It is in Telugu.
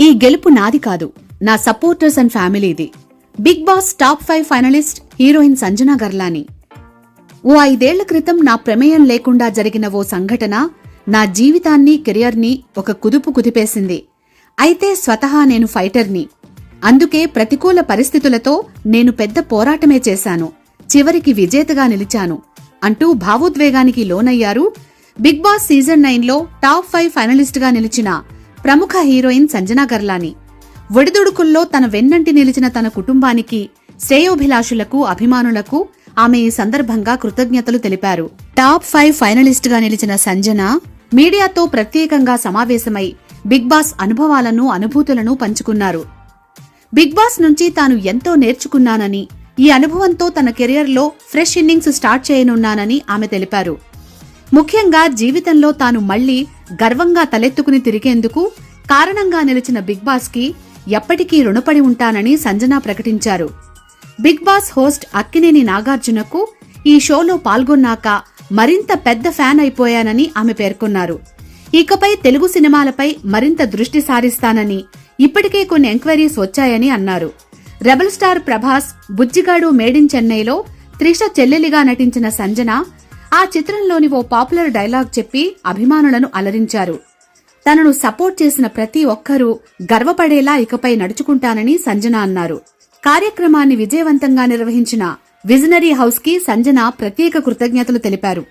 ఈ గెలుపు నాది కాదు. నా supporters and ఫ్యామిలీది Bigg Boss top five finalist heroine Sanjana Galrani. ఓ ఐదేళ్ళ క్రితం నా ప్రమేయం లేకుండా జరిగిన ఓ సంఘటన నా జీవితాన్ని కెరియర్ని ఒక కుదుపు కుదిపేసింది. అయితే స్వతహా నేను ఫైటర్ని. అందుకే ప్రతికూల పరిస్థితులతో నేను పెద్ద పోరాటమే చేశాను. చివరికి విజేతగా నిలిచాను. అంటూ భావోద్వేగానికి లోనయ్యారు బిగ్ బాస్ సీజన్ నైన్లో టాప్ ఫైవ్ ఫైనలిస్ట్గా నిలిచిన ప్రముఖ హీరోయిన్ సంజనా గర్లాని. ఒడిదుడుకుల్లో తన వెన్నంటి నిలిచిన తన కుటుంబానికి శ్రేయోభిలాషులకు అభిమానులకు ఆమె ఈ సందర్భంగా కృతజ్ఞతలు తెలిపారు. టాప్ ఫైవ్ ఫైనలిస్ట్గా నిలిచిన సంజన మీడియాతో ప్రత్యేకంగా సమావేశమై బిగ్ బాస్ అనుభవాలను అనుభూతులను పంచుకున్నారు. బిగ్ బాస్ నుంచి తాను ఎంతో నేర్చుకున్నానని ఈ అనుభవంతో తన కెరియర్లో ఫ్రెష్ ఇన్నింగ్స్ స్టార్ట్ చేయనున్నానని ఆమె తెలిపారు. ముఖ్యంగా జీవితంలో తాను మళ్ళీ గర్వంగా తలెత్తుకుని తిరిగేందుకు కారణంగా నిలిచిన బిగ్ బాస్కి ఎప్పటికీ రుణపడి ఉంటానని సంజన ప్రకటించారు. బిగ్ బాస్ హోస్ట్ అక్కినేని నాగార్జునకు ఈ షోలో పాల్గొన్నాక మరింత పెద్ద ఫ్యాన్ అయిపోయానని ఆమె పేర్కొన్నారు. ఇకపై తెలుగు సినిమాలపై మరింత దృష్టి సారిస్తానని ఇప్పటికే కొన్ని ఎంక్వైరీస్ వచ్చాయని అన్నారు. Rebel star Prabhas Bujjigadu made in చెన్నైలో త్రిష చెల్లెలిగా నటించిన సంజన ఆ చిత్రంలోని ఓ పాపులర్ డైలాగ్ చెప్పి అభిమానులను అలరించారు. తనను సపోర్ట్ చేసిన ప్రతి ఒక్కరూ గర్వపడేలా ఇకపై నడుచుకుంటానని సంజన అన్నారు. కార్యక్రమాన్ని విజయవంతంగా నిర్వహించిన విజనరీ హౌస్కి సంజన ప్రత్యేక కృతజ్ఞతలు తెలిపారు.